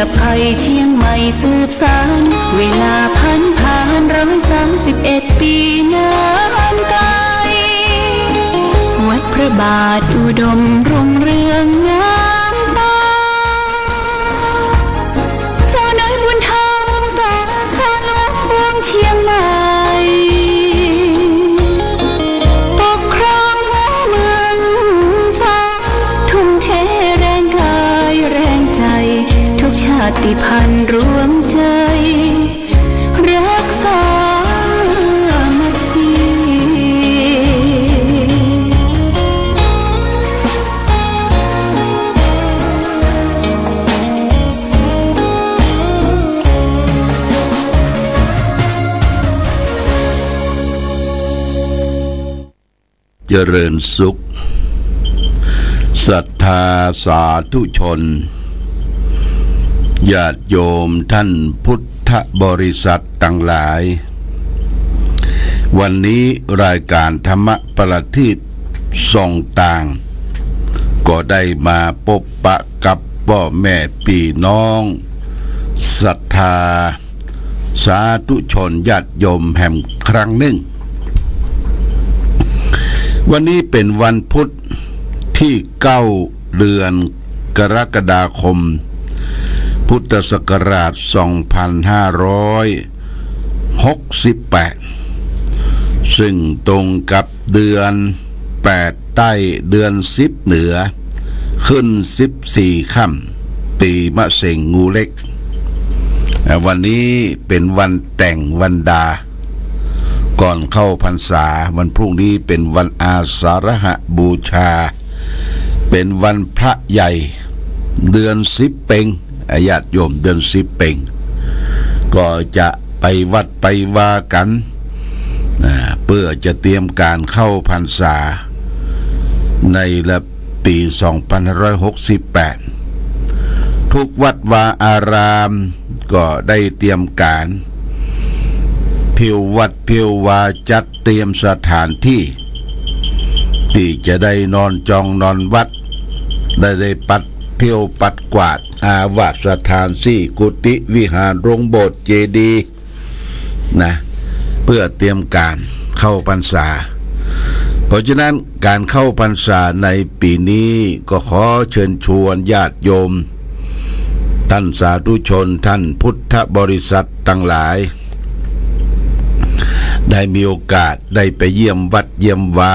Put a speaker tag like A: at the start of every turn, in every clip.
A: ดับภัยเชียงใหม่สืบสาน เวลาพันผ่านร้อยสามสิบเอ็ดปีนานไกลวัดพระบาทอุดมรุ่งเรือง เจริ
B: ญสุขศรัทธาสาธุชนญาติโยมท่านพุทธบริษัทต่างหลาย วันนี้รายการธรรมประทีปส่องต่าง ก็ได้มาพบปะกับพ่อแม่พี่น้องศรัทธา สาธุชนญาติโยมแห่งครั้งหนึ่ง วันนี้เป็นวันพุธที่เก้าเดือนกรกฎาคม พุทธศักราช 2568 ซึ่งตรงกับเดือน 8 ใต้เดือน 10 เหนือ ขึ้น 14ค่ำปีมะเสงงูเล็ก วันนี้เป็นวันแต่งวันดา ก่อนเข้าพรรษา วันพรุ่งนี้เป็นวันอาสาฬหบูชา เป็นวันพระใหญ่ เดือนสิบเปงอาญาติโยมเดือนสิบเปงก็จะไปวัดไปวากันเพื่อจะเตรียมการเข้าพรรษา ในละปี 2568 ทุกวัดวาอารามก็ได้เตรียมการ เพียววัดเพียววาจัดเตรียมสถานที่ที่จะได้นอนจองนอนวัด ได้ได้ปัดเพียวปัดกวาด อาวาสสถานสี่กุฏิวิหารโรงโบสถ์เจดีนะเพื่อเตรียมการเข้าพรรษา เพราะฉะนั้นการเข้าพรรษาในปีนี้ก็ขอเชิญชวนญาติโยม ท่านสาธุชนท่านพุทธบริษัททั้งหลาย ได้มีโอกาสได้ไปเยี่ยมวัดเยี่ยมวา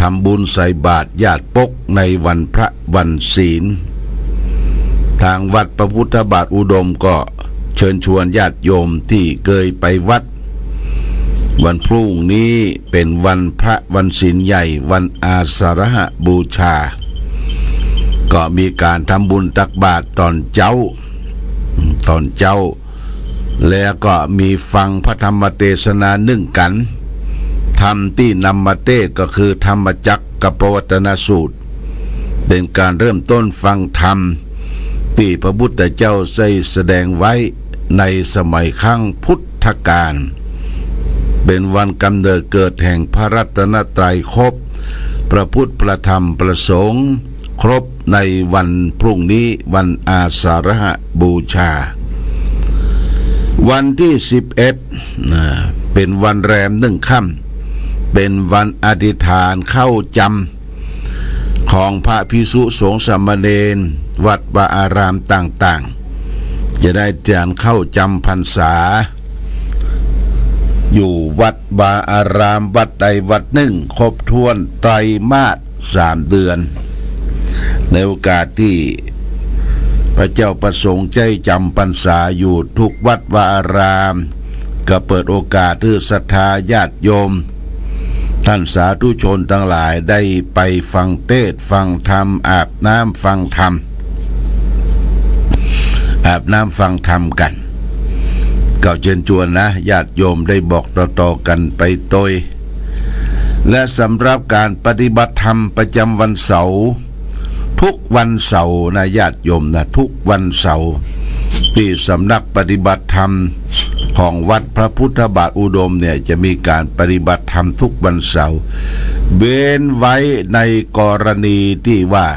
B: ทำบุญใส่บาตรญาติปกในวันพระวันศีล ทางวัดพระพุทธบาทอุดมก็เชิญชวนญาติโยมที่เคยไปวัด วันพรุ่งนี้เป็นวันพระวันศีลใหญ่วันอาสาฬหบูชา ก็มีการทำบุญตักบาตรตอนเจ้า ตอนเจ้า แล้วก็มีฟังพระธรรมเทศนานึ่งกันธรรมที่นำมาเทศก็คือธรรมจักกับปวัตนสูตร เป็นการเริ่มต้นฟังธรรม ที่พระพุทธเจ้าได้แสดงไว้ในสมัยครั้งพุทธกาลเป็นวันกำเนิดเกิดแห่งพระรัตนตรัยครบ พระพุทธประธรรมประสงค์ ครบในวันพรุ่งนี้วันอาสาฬหบูชา วันที่11นะเป็นวันแรมหนึ่งค่ำเป็นวันอธิษฐานเข้าจำของพระพิสุสงฆ์สมเณรวัดวาอารามต่างๆ จะได้จานเข้าจำพรรษา อยู่วัดวาอารามวัดใดวัดหนึ่ง ครบถ้วนไตรมาสสามเดือน ในโอกาสที่ พระเจ้าประสงค์ใจจำพรรษาอยู่ทุกวัดวาราม ก็เปิดโอกาสให้ศรัทธาญาติโยม ท่านสาธุชนทั้งหลายได้ไปฟังเทศฟังธรรม อาบน้ำฟังธรรม อาบน้ำฟังธรรมกันก็เชิญชวนนะญาติโยมได้บอกต่อๆกันไปโดยและสำหรับการปฏิบัติธรรมประจำวันเสาร์ ทุกวันเสาร์นะญาติโยมนะทุกวันเสาร์ที่สำนักปฏิบัติธรรมของวัดพระพุทธบาทอุดมเนี่ยจะมีการปฏิบัติธรรมทุกวันเสาร์เว้นไว้ในกรณีที่ว่า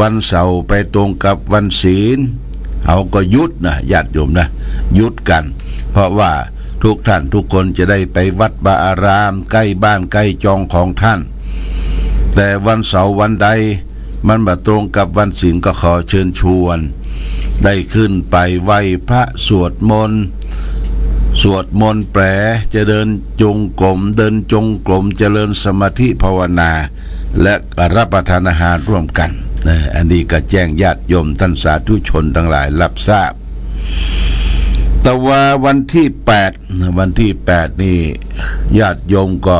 B: วันเสาร์ไปตรงกับวันศีลเขาก็ยุดนะญาติโยมนะยุดกัน เพราะว่าทุกท่านทุกคนจะได้ไปวัดบาอาราม ใกล้บ้านใกล้จองของท่าน แต่วันเสาร์วันใด มันมาตรงกับวันศีลก็ขอเชิญชวน ได้ขึ้นไปไหว้พระสวดมนต์สวดมนต์แปลจะเดินจงกรมเดินจงกรมเจริญสมาธิภาวนา และรับประทานอาหารร่วมกันนะอันนี้ก็แจ้งญาติโยมท่านสาธุชนทั้งหลายรับทราบ แต่ว่าวันที่แปดวันที่แปดนี่ญาติโยมก็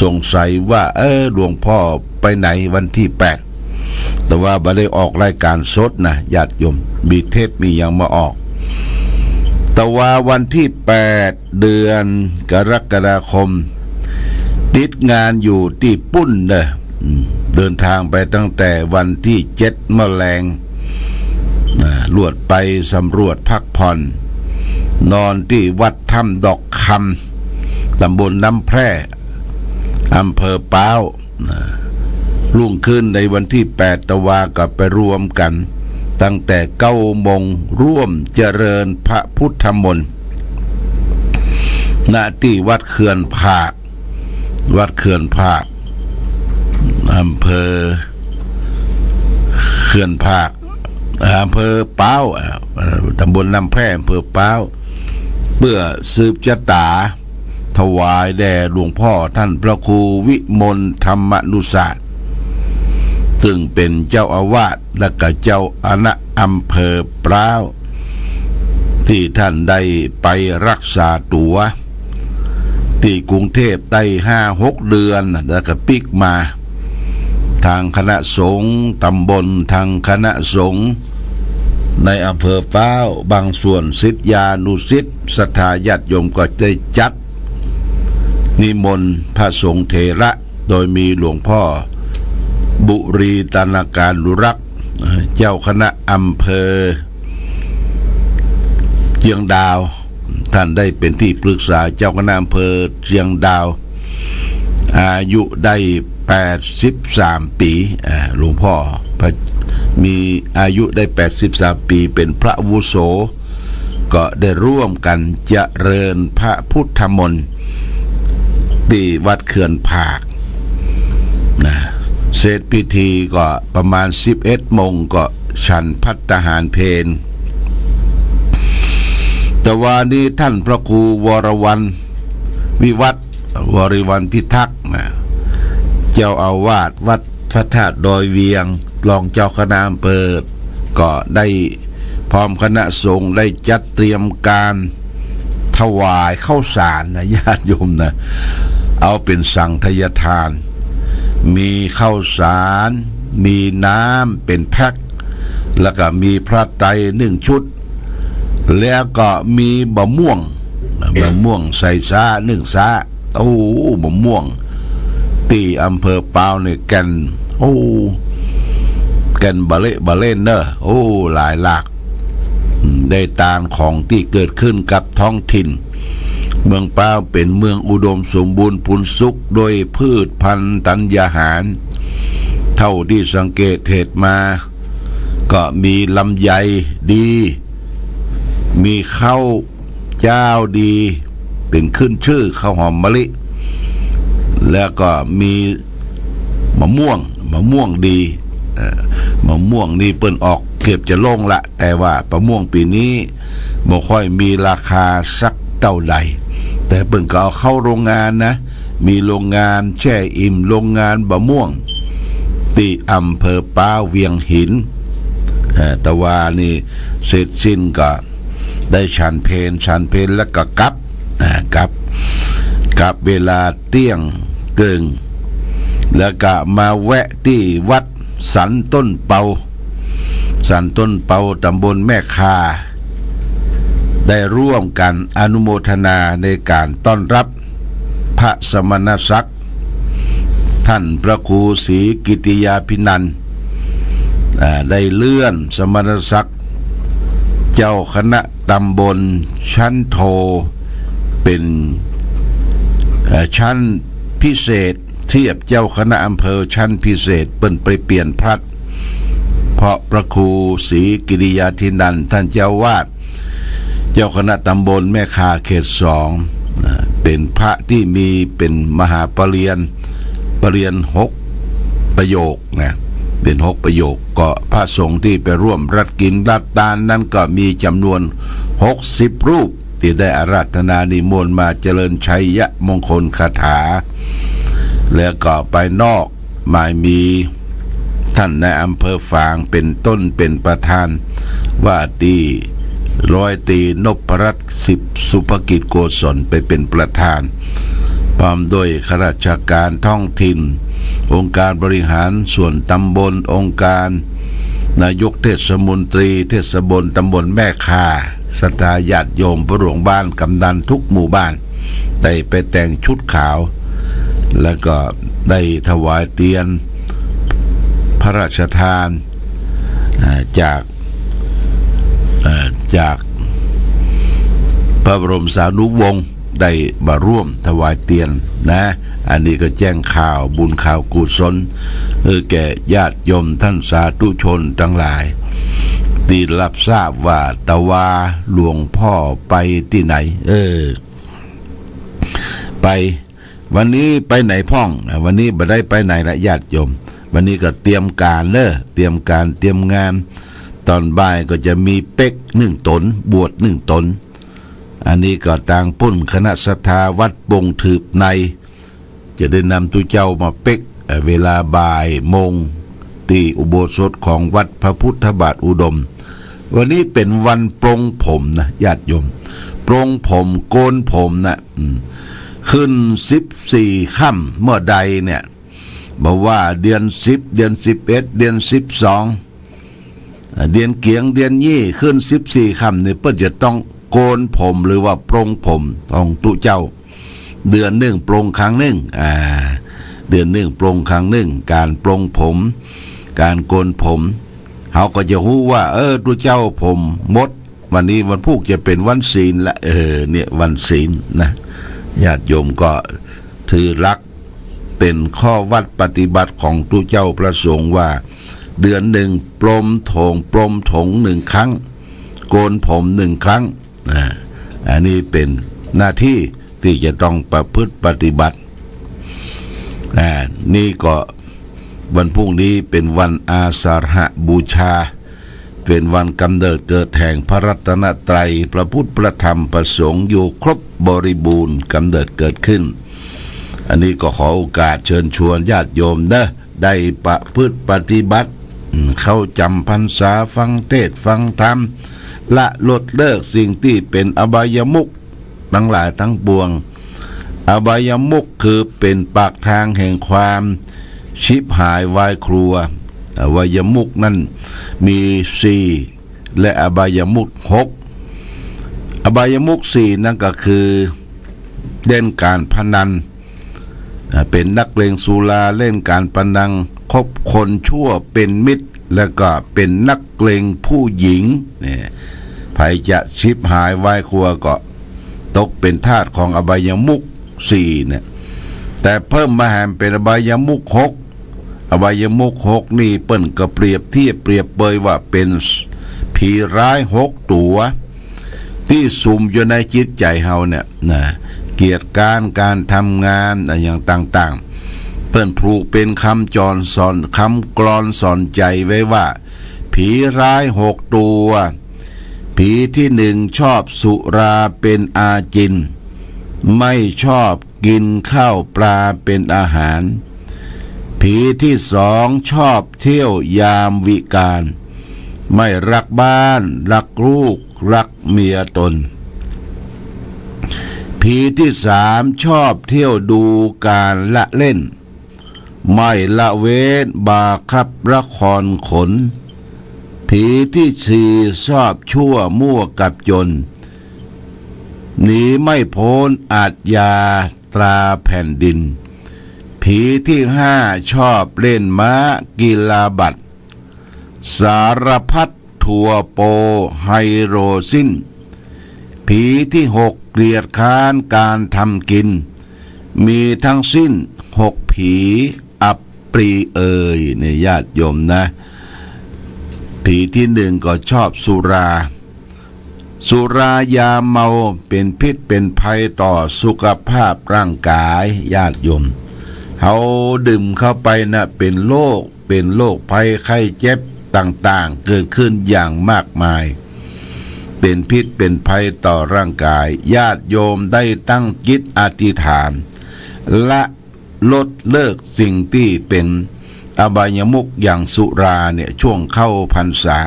B: สงสัยว่า เออหลวงพ่อไปไหนวันที่แปด แต่ว่าบ่ได้ออกรายการสดนะญาติโยมมีเทปมีอย่างมาออก แต่ว่าวันที่แปดเดือนกรกฎาคม ติดงานอยู่ที่ปุ้นเด้อเดินทางไปตั้งแต่วันที่เจ็ดมแมลงลวดไปสำรวจพักผ่อน นอนที่วัดถ้ำดอกคำตำบลน้ำแพร่อำเภอป้าวนะ รุ่งขึ้นในวันที่แปดตะวากับไปรวมกัน ตั้งแต่เก้าโมงร่วมเจริญพระพุทธมนต์ณที่วัดเขื่อนผาก วัดเขื่อนผากอำเภอเขื่อนผากอำเภอป้าวตำบลน้ำแพร่อำเภอป้าวเพื่อสืบชะตา ถวายแด่หลวงพ่อท่านพระครูวิมลธรรมนุศาสตร์ ซึ่งเป็นเจ้าอาวาสและก็เจ้าอณะอำเภอปราวที่ท่านได้ไปรักษาตัว ที่กรุงเทพได้ห้าหกเดือนแล้วก็ปิกมา ทางคณะสงฆ์ตำบลทางคณะสงฆ์ในอำเภอฟ้าวบางส่วนศิษยานุศิษย์ศรัทธาญาติโยมก็ได้จัด นิมนต์พระสงฆ์เถระโดยมีหลวงพ่อ บุรีตนาการลุรักษ์เจ้าคณะอำเภอ เชียงดาว ท่านได้เป็นที่ปรึกษาเจ้าคณะอำเภอเชียงดาว อายุได้ 83 ปีหลวงพ่อมีอายุได้ 83 ปีเป็นพระวุโส ก็ได้ร่วมกันเจริญพระพุทธมนต์ที่วัดเขื่อนผาก เสร็จพิธีก็ประมาณ 11โมงก็ฉันพัตตาหารเพนแต่วานี้ท่านพระครูวรวันวิวัฒวริวันพิทักษ์นะเจ้าอาวาสวัดพระธาตุดอยเวียงรองเจ้าคณะอำเภอก็ได้พร้อมคณะสงฆ์ได้จัดเตรียมการถวายข้าวสารนะญาติโยมนะเอาเป็นสังทยทาน มีข้าวสาร มีน้ำเป็นแพ็ค แล้วก็มีพระไตรหนึ่งชุด แล้วก็มีบะม่วงบะม่วงใส่ซาหนึ่งซาโอ้บะม่วง ตีอำเภอปาวเนี่ยกันโอ้แกันบะเละบะเล่นเนอะโอ้หลายหลากได้ตามของที่เกิดขึ้นกับท้องถิ่น เมืองป้าเป็นเมืองอุดมสมบูรณ์พูนสุขโดยพืชพันธุ์ตัญญาหาร เท่าที่สังเกตเหตุมา ก็มีลำไยดี มีข้าวเจ้าดี เป็นขึ้นชื่อข้าวหอมมะลิ แล้วก็มีมะม่วงมะม่วงดีมะม่วงนี่เปิ้นออกเกือบจะลงละ แต่ว่ามะม่วงปีนี้บ่ค่อยมีราคาสักเท่าใด แต่เปิ้นก็เอาเข้าโรงงานนะ มีโรงงานแช่อิ่มโรงงานบะม่วง ที่อำเภอป้าเวียงหินแต่ว่านี่เสร็จสิ้นก็ได้ฉันเพนฉันเพนแล้วก็กลับกลับกลับเวลาเตี้ยงเกิงแล้วก็มาแวะที่วัดสันต้นเปา สันต้นเปาตำบลแม่คา ได้ร่วมกันอนุโมทนาในการต้อนรับพระสมณศักดิ์ท่านพระครูศรีกิติยาพินันได้เลื่อนสมณศักดิ์เจ้าคณะตำบลชั้นโทเป็นชั้นพิเศษเทียบเจ้าคณะอำเภอชั้นพิเศษเปิ้นไปเปลี่ยนพลัดพราะพระครูศรีกิริยาทินันท์ท่านเจ้าวาด เจ้าคณะตำบลแม่คาเขตสองเป็นพระที่มีเป็นมหาปรริญญาปรริญญาหกประโยคนะเป็นหกประโยคก็พระสงฆ์ที่ไปร่วมรัดกินรัดตานนั้นก็มีจำนวนหกสิบรูป ที่ได้อาราธนานิมนต์มาเจริญชัยยะมงคลคาถา แล้วก็ไปนอกหมายมีท่านในอำเภอฝางเป็นต้นเป็นประธานว่าตี ร้อยตีนพรัตน์สิบสุภกิจโกศลไปเป็นประธาน พร้อมด้วยข้าราชการท้องถิ่น องค์การบริหารส่วนตำบลองค์การ นายกเทศมนตรี เทศบลตำบลแม่คาสตาญาติโยมพระหลวงบ้านกำนันทุกหมู่บ้าน ได้ไปแต่งชุดขาว แล้วก็ได้ถวายเตียน พระราชทานจาก จากพระบรมสานุวงศ์ได้มาร่วมถวายเตียนนะ อันนี้ก็แจ้งข่าวบุญข่าวกุศลเออแก่ญาติโยมท่านสาธุชนทั้งหลายที่รับทราบว่าตะวาหลวงพ่อไปที่ไหน เออ ไป วันนี้ไปไหนพ่อง วันนี้บ่ได้ไปไหนละญาติโยม วันนี้ก็เตรียมการเนอะเตรียมการเตรียมงาน ตอนบ่ายก็จะมีเป็กหนึ่งตน บวชหนึ่งตน อันนี้ก็ต่างปุ้นคณะสถาวัดบงถืบใน จะได้นำตุเจ้ามาเป็กเวลาบ่ายโมงที่อุโบสถของวัดพระพุทธบาทอุดม วันนี้เป็นวันปรงผมนะญาติโยม ปรงผมโกนผมนะขึ้นสิบสี่ค่ำเมื่อใดเนี่ยบอกว่าเดือนสิบเดือนสิบเอ็ดเดือนสิบสอง เดือนเกียงเดือนยี่ขึ้นสิบสี่คำเนี่ยเพื่อจะต้องโกนผมหรือว่าปรงผมของตุเจ้า เดือนหนึ่งปรงครั้งหนึ่งอ่าเดือนหนึ่งปรงครั้งหนึ่งการปรงผม การโกนผมเขาก็จะรู้ว่า เออตัวเจ้าผมมด วันนี้วันพุกจะเป็นวันศีลละเออเนี่ยวันศีลนะญาติโยมก็ถือรักเป็นข้อวัดปฏิบัติของตัวเจ้าประสงค์ว่า เดือนหนึ่งปลมโถงปลมถงหนึ่งครั้ง โกนผมหนึ่งครั้งอ่าอันนี้เป็นหน้าที่ที่จะต้องประพฤติปฏิบัติอ่านี่ก็วันพรุ่งนี้เป็นวันอาสาฬหบูชา เป็นวันกำเนิดเกิดแห่งพระรัตนตรัยพระพุทธพระธรรมประสงค์อยู่ครบบริบูรณ์กำเนิดเกิดขึ้น อันนี้ก็ขอโอกาสเชิญชวนญาติโยมเนะได้ประพฤติปฏิบัติ เข้าจำพรรษาฟังเทศฟังธรรม ละลดเลิกสิ่งที่เป็นอบายมุขทั้งหลายทั้งปวง อบายมุขคือเป็นปากทางแห่งความ ชิบหายวายครัวอบายมุขนั้นมีสี่และอบายมุขหกอบายมุขสี่นั่นก็คือเล่นการพนัน เป็นนักเลงสุราเล่นการพนัง คบคนชั่วเป็นมิตร แล้วก็เป็นนักเกลงผู้หญิงเนี่ยภัยจะชิบหายวายครัวก็ตกเป็นทาสของอบายมุกสี่เนี่ยแต่เพิ่มมาแหมเป็นอบายมุกหกอบายมุกหกนี่เปิ้นก็เปรียบเทียบเปรียบเปยว่าเป็นผีร้ายหกตัว ที่สุมอยู่ในจิตใจเฮาเนี่ยนะเกียรติการการทำงานอะไรอย่างต่าง เปิ้นผูกเป็นคำจรสอนคำกรอนสอนใจไว้ว่า ผีร้ายหกตัว ผีที่หนึ่งชอบสุราเป็นอาจิน ไม่ชอบกินข้าวปลาเป็นอาหาร ผีที่สองชอบเที่ยวยามวิการ ไม่รักบ้าน รักลูก รักเมียตนผีที่สามชอบเที่ยวดูการละเล่น ไม่ละเว้นบาครับละครขน ผีที่สี่ชอบชั่วมั่วกับจนหนีไม่พ้นอาจยาตราแผ่นดิน ผีที่ห้าชอบเล่นม้ากีฬาบัตร สารพัดทัวโปไฮโรซินผีที่หกเกลียดค้านการทำกิน มีทั้งสิ้นหกผี ปรีเอ่ยในญาติโยมนะ ผีที่หนึ่งก็ชอบสุรา สุรายาเมาเป็นพิษเป็นภัยต่อสุขภาพร่างกายญาติโยมเขาดื่มเข้าไปนะเป็นโรคเป็นโรคภัยไข้เจ็บต่างๆ เกิดขึ้นอย่างมากมาย เป็นพิษเป็นภัยต่อร่างกาย ญาติโยมได้ตั้งจิตอธิษฐานและ ลดเลิกสิ่งที่เป็นอบายมุกอย่างสุราเนี่ยช่วงเข้าพรรษา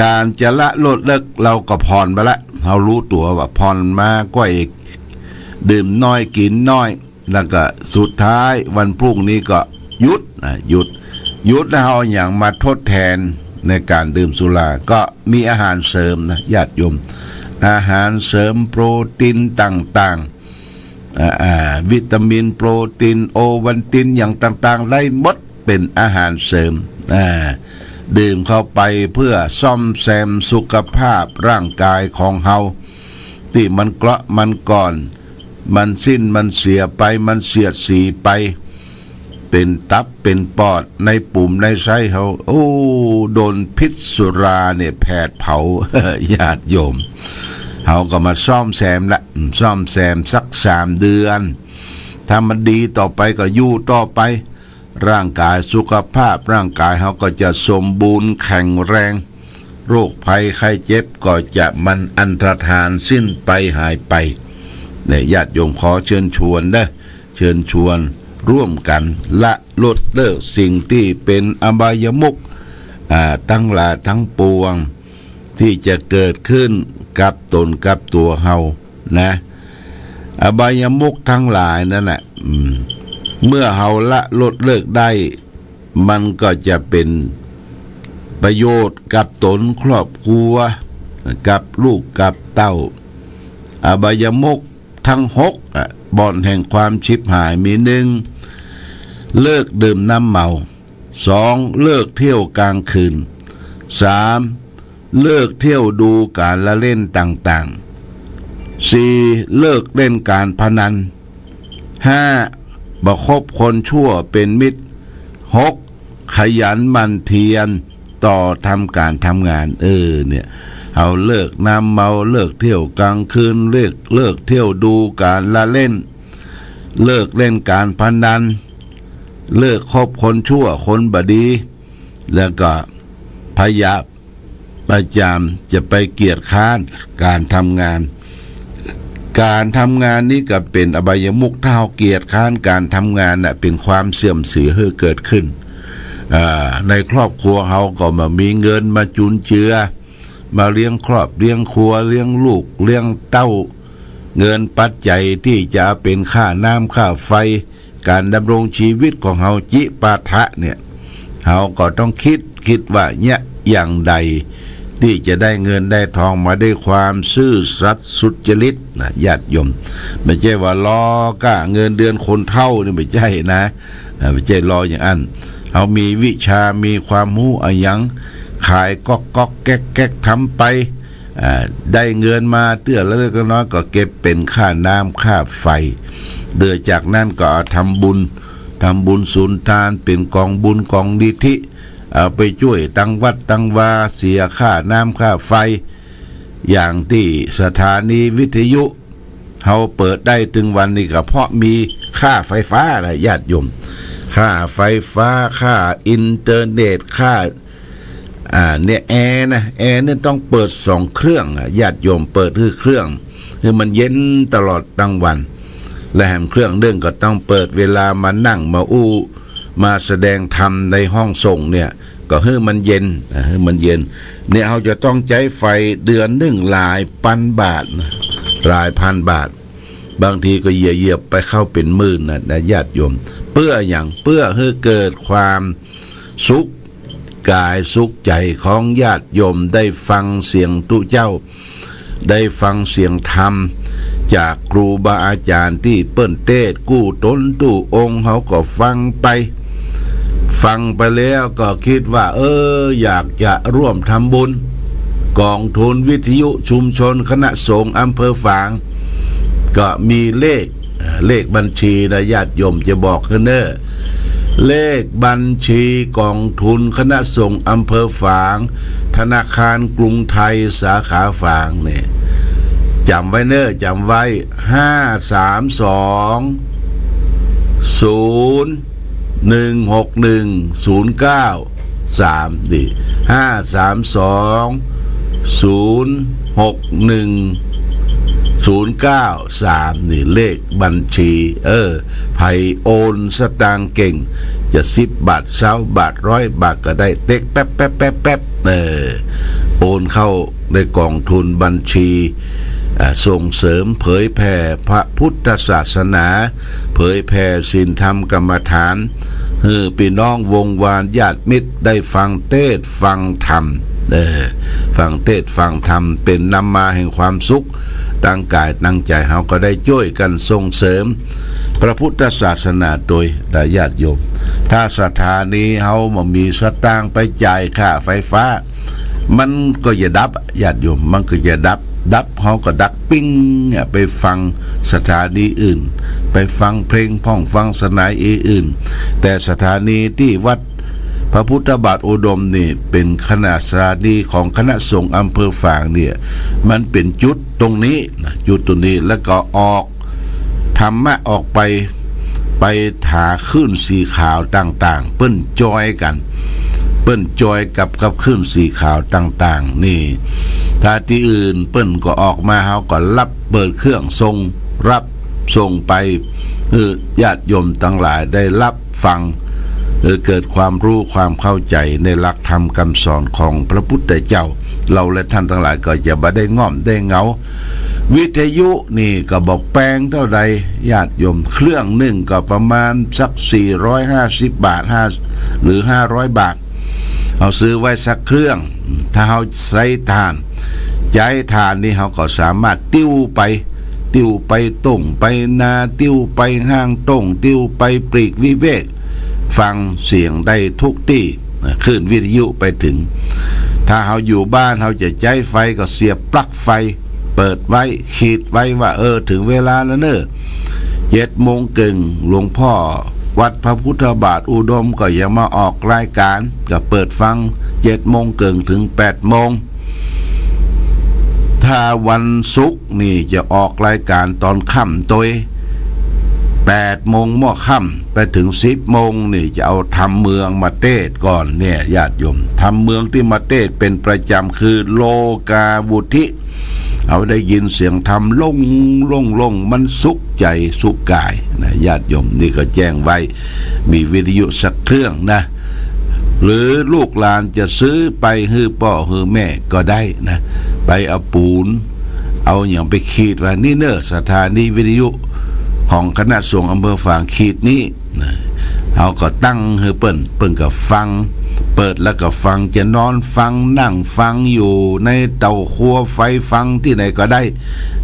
B: การจะละลดเลิกเราก็ผ่อนไปละเรารู้ตัวว่าผ่อนมาก็อีกดื่มน้อยกินน้อย แล้วก็สุดท้ายวันพรุ่งนี้ก็หยุดนะหยุดหยุดแล้วเอาอย่างมาทดแทนในการดื่มสุราก็มีอาหารเสริมนะญาติโยมอาหารเสริมโปรตีนต่างๆ วิตามินโปรตีนโอวันตินอย่างต่างๆได้หมดเป็นอาหารเสริมดื่มเข้าไปเพื่อซ่อมแซมสุขภาพร่างกายของเฮาที่มันเกราะมันก่อน มันสิ้นมันเสียไปมันเสียดสีไป เป็นตับเป็นปอดในปุ่มในไส้เขาโอ้โดนพิษสุราเนี่ยแผดเผาญาติโยม เขาก็มาซ่อมแซมละซ่อมแซมสักสามเดือน ถ้ามันดีต่อไปก็ยู่ต่อไป ร่างกายสุขภาพร่างกายเขาก็จะสมบูรณ์แข็งแรง โรคภัยไข้เจ็บก็จะมันอันตรธานสิ้นไปหายไปเนี่ยญาติโยมขอเชิญชวนนะเชิญชวนร่วมกันละลดเลิกสิ่งที่เป็นอบายมุกอ่าทั้งหลายทั้งปวง ที่จะเกิดขึ้น กับตนกับตัวเฮานะ อบายมุกทั้งหลายนั่นแหละมเมื่อเฮาละลดเลิกได้ มันก็จะเป็นประโยชน์กับตนครอบครัว กับลูกกับเต้า อบายมุกทั้งหกบ่อนแห่งความชิบหายมีหนึ่งเลิกดื่มน้ำเมาสองเลิกเที่ยวกลางคืนสาม เลิกเที่ยวดูการละเล่นต่างๆสี่เลิกเล่นการพนันห้าบ่คบคนชั่วเป็นมิตรหกขยันมันเทียนต่อทำการทำงาน เออเนี่ยเอาเลิกน้ำเมาเลิกเที่ยวกลางคืนเลิกเลิกเที่ยวดูการละเล่น เลิกเล่นการพนัน เลิกคบคนชั่วคนบดี แล้วก็พยา ประจามจะไปเกียรติค้านการทำงาน การทำงานนี้ก็เป็นอบายมุกถ้าเราเกียรติค้านการทำงานน่ะเป็นความเสื่อมเสียเกิดขึ้น ในครอบครัวเขาก็มามีเงินมาจุนเจือ มาเลี้ยงครอบเลี้ยงครัวเลี้ยงลูกเลี้ยงเต้า เงินปัจจัยที่จะเป็นค่าน้ำค่าไฟ การดำรงชีวิตของเฮาจิปาทะเนี่ยเฮาก็ต้องคิดคิดว่าเนี่ยอย่างใด ที่จะได้เงินได้ทองมาด้วยความซื่อสัตย์สุจริตนะญาติโยมไม่ใช่ว่าล้อก้าเงินเดือนคนเท่านี่ไม่ใช่นะไม่ใช่รออย่างอันเขามีวิชามีความรู้อะหยังขายก๊อกก๊อกแก๊กแก๊กทำไปได้เงินมาเตื้อแล้วเล็กน้อยก็เก็บเป็นค่าน้ำค่าไฟเดือจากนั้นก็ทำบุญทำบุญศูนทานเป็นกองบุญกองดิธิ เอาไปช่วยตั้งวัดตั้งวาเสียค่าน้ำค่าไฟ อย่างที่สถานีวิทยุเขาเปิดได้ถึงวันนี้ก็เพราะมีค่าไฟฟ้านะญาติโยมค่าไฟฟ้าค่าอินเทอร์เน็ตค่าอ่าเนี่ยแอร์นะแอร์เนี่ยต้องเปิดสองเครื่องญาติโยมเปิดคือเครื่อง คือมันเย็นตลอดทั้งวัน และแถมเครื่องเรื่องก็ต้องเปิดเวลามานั่งมาอู้ มาแสดงธรรมในห้องส่งเนี่ย ก็ให้มันเย็นอ่าให้มันเย็นเนี่ยเราจะต้องใช้ไฟเดือนหนึ่งหลายพันบาทหลายพันบาท บางทีก็เหยียเยียบไปเข้าเป็นหมื่นนะนะญาติโยม เพื่ออย่างเพื่อให้เกิดความสุขกายสุขใจของญาติโยมได้ฟังเสียงตุเจ้า ได้ฟังเสียงธรรม จากครูบาอาจารย์ที่เปิ้นเทศกู้ตนตู้องค์เขาก็ฟังไป ฟังไปแล้วก็คิดว่า เออ อยากจะร่วมทำบุญ กองทุนวิทยุชุมชนคณะสงฆ์อำเภอฝาง ก็มีเลขเลขบัญชีนะญาติโยมจะบอกคือเนอเลขบัญชีกองทุนคณะสงฆ์อำเภอฝาง ธนาคารกรุงไทยสาขาฝางเนี่ยจำไว้เนอจำไว้ห้าสามสองศูนย์ หนึ่งหกหนึ่งศูนย์เก้าสามดิห้าสามสองศูนย์หกหนึ่งศูนย์เก้าสามนี่เลขบัญชี เออไผโอนสตางเก่ง จะสิบบาทเช้าบาทร้อยบาทก็ได้เต็กแป๊บแป๊บแป๊บแป๊บเออโอนเข้าในกองทุนบัญชี ส่งเสริมเผยแผ่พระพุทธศาสนา เผยแผ่ศีลธรรมกรรมฐานเฮือพี่น้องวงวานญาติมิตรได้ฟังเทศฟังธรรมเออฟังเทศฟังธรรมเป็นนำมาแห่งความสุขตั้งกายตั้งใจเฮาก็ได้ช่วยกันส่งเสริม พระพุทธศาสนาโดยดาญาติโยม ถ้าสถานีเฮามามีสตางค์ไปจ่ายค่าไฟฟ้า มันก็จะดับญาติโยมมันก็จะดับ ดับเฮาก็ดักปิ้งอะไปฟังสถานีอื่น ไปฟังเพลงพ่องฟังสนายอื่น แต่สถานีที่วัดพระพุทธบาทอุดมนี่เป็นคณะสถานีของคณะสงฆ์อำเภอฝางเนี่ยมันเป็นจุดตรงนี้จุดตรงนี้แล้วก็ออกธรรมะออกไปไปถาขึ้นสีขาวต่างๆ เปิ้นจอยกัน ปิ้นจอยกับกับขึ้นสีขาวต่างๆ นี่ถ้าที่อื่นเปิ้นก็ออกมาเฮาก็รับเปิดเครื่องทรงรับส่งไปเออญาติโยมทั้งหลายได้รับฟังเออเกิดความรู้ความเข้าใจในหลักธรรมคำสอนของพระพุทธเจ้า เราและท่านทั้งหลายก็จะบ่ได้ง่อมได้เหงา วิทยุนี่ก็บอกแปลงเท่าใดญาติโยมเครื่องหนึ่งก็ประมาณสัก 450 บาท5หรือ 500 บาท เอาซื้อไว้สักเครื่อง ถ้าเราใช้ทานใช้ทานนี่เราก็สามารถติ้วไป ติ้วไปต้งไปนาติ้วไปห้างต้งติ้วไปปลีกวิเวก ฟังเสียงได้ทุกที่ขึ้นวิทยุไปถึง ถ้าเราอยู่บ้านเราจะใช้ไฟก็เสียบปลั๊กไฟ เปิดไว้ขีดไว้ว่าเออถึงเวลาแล้วเนอะเจ็ดโมงกึ่งหลวงพ่อ วัดพระพุทธบาทอุดมก็ยังมาออกรายการก็เปิดฟังเจ็ดโมงเกึ่งถึงแปดโมงถ้าวันศุกร์นี่จะออกรายการตอนค่ำโดยแปดโมงม้อค่ำไปถึงสิบโมงนี่จะเอาทำเมืองมาเทศก่อนเนี่ยญาติโยมทำเมืองที่มาเทศเป็นประจำคือโลกาวุธิ เอาได้ยินเสียงธรรมลงลงลงมันสุขใจสุขกายนะญาติโยมนี่ก็แจ้งไว้ มีวิทยุสักเครื่องนะ หรือลูกหลานจะซื้อไปฮือพ่อฮือแม่ก็ได้นะ ไปเอาปูน เอาอย่างไปขีดว่านี่เนอสถานีวิทยุของคณะสงฆ์อำเภอฝางขีดนี้นะเอาก็ตั้งเฮอเปิ้นเปิ้นก็ฟัง เปิดแล้วก็ฟังจะนอนฟังนั่งฟังอยู่ในเตาครัวไฟฟังที่ไหนก็ได้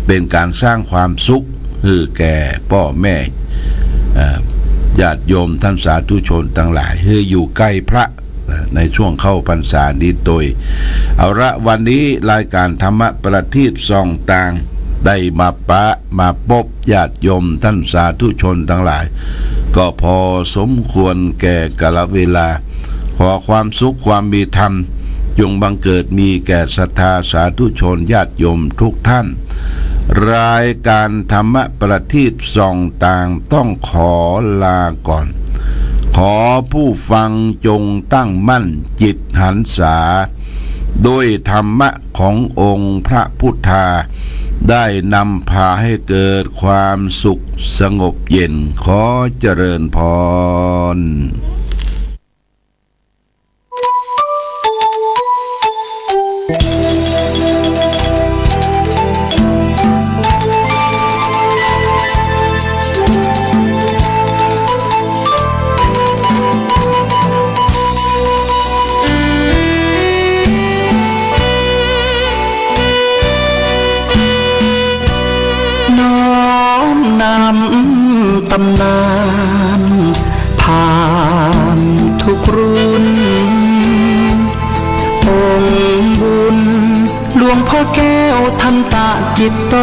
B: เป็นการสร้างความสุขให้แก่พ่อแม่ญาติโยมท่านสาธุชนทั้งหลายให้อยู่ใกล้พระในช่วงเข้าพรรษานี้โดย เอาละวันนี้รายการธรรมประทีปซองต่างได้มาปะมาพบญาติโยมท่านสาธุชนทั้งหลาย ก็พอสมควรแก่กาลเวลา อความสุขความมีธรรมจงบังเกิดมีแก่ศรัทธาสาธุชนญาติโยมทุกท่าน รายการธรรมะประทีปส่องต่างต้องขอลาก่อน ขอผู้ฟังจงตั้งมั่นจิตหันษาด้วยธรรมะขององค์พระพุทธา ได้นำพาให้เกิดความสุขสงบเย็นขอเจริญพรำ
A: ตำนานผ่านทุกรุ่นองค์บุญหลวงพ่อแก้วทันตะจิตโต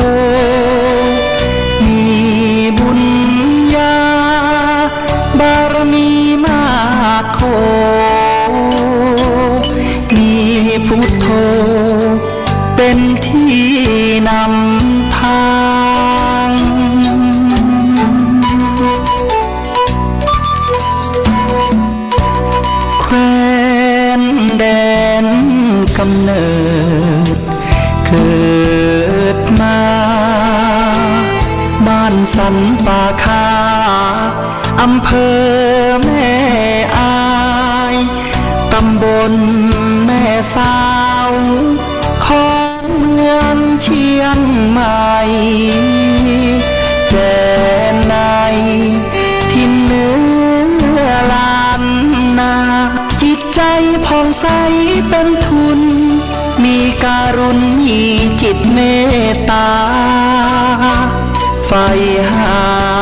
A: ภอแม่อายตำบลแม่สาวของเมืองเชียงใหม่แดนในทินเนื้อลานนา จิตใจผ่องใสเป็นทุน มีการุณมีจิตเมตตาไฟหา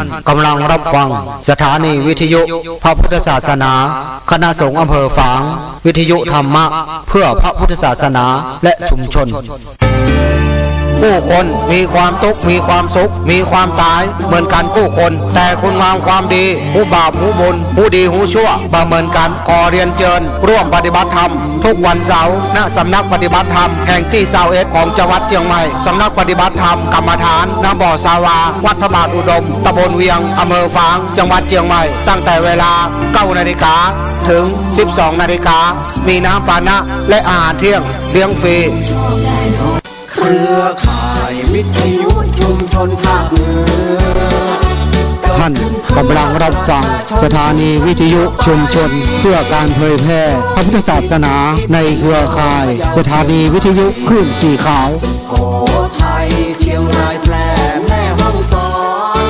A: า
C: นกำ
D: ลังรับฟัง สถานีวิทยุพระพุทธศาสนา คณะสงฆ์อำเภอฝาง วิทยุธรรมะ เพื่อพระพุทธศาสนาและชุมชน ผู้คนมีความทุกข์มีความสุข มีความตายเหมือนกันผู้คน แต่คุณงามความดี ผู้บาปผู้บุญผู้ดีผู้ชั่วบ่เหมือนกันขอเรียนเชิญร่วมปฏิบัติธรรม ทุกวันเสาร์ณสำนักปฏิบัติธรรมแห่งที่เสาเอ็ดของจังหวัดเชียงใหม่สำนักปฏิบัติธรรมกรรมฐานน้ำบ่อสาวา วัดพระบาทอุดมตำบลเวียงอำเภอฝาง จังหวัดเชียงใหม่ ตั้งแต่เวลา9นาฬิกาถึง 12นาฬิกามีน้ำปานะและอาหารเที่ยงเลี้ยงฟรี
E: เครือข่ายวิทยุชุมชนภาคเหนือ
D: ท่านกำลังรับฟังสถานีวิทยุชุมชน เพื่อการเผยแพร่พระพุทธศาสนาในเครือข่าย สถานีวิทยุคลื่นสีขาว
E: โขทัยเชียงรายแพร่แม่ห้องสอน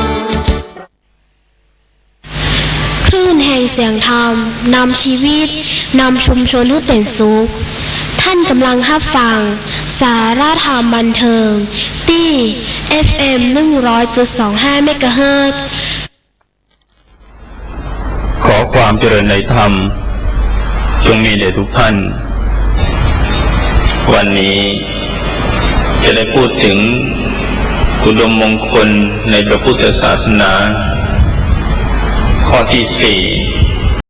F: คลื่นแห่งเสียงธรรมนำชีวิตนำชุมชนให้เป็นสุข ท่านกำลังรับฟัง สาราธรรมบันเทิง ที่ FM 100.25เมกะเฮิรต
G: ขอความเจริญในธรรม จงมีแด่ทุกท่าน วันนี้จะได้พูดถึงอุดมมงคลในพระพุทธศาสนา ข้อที่สี่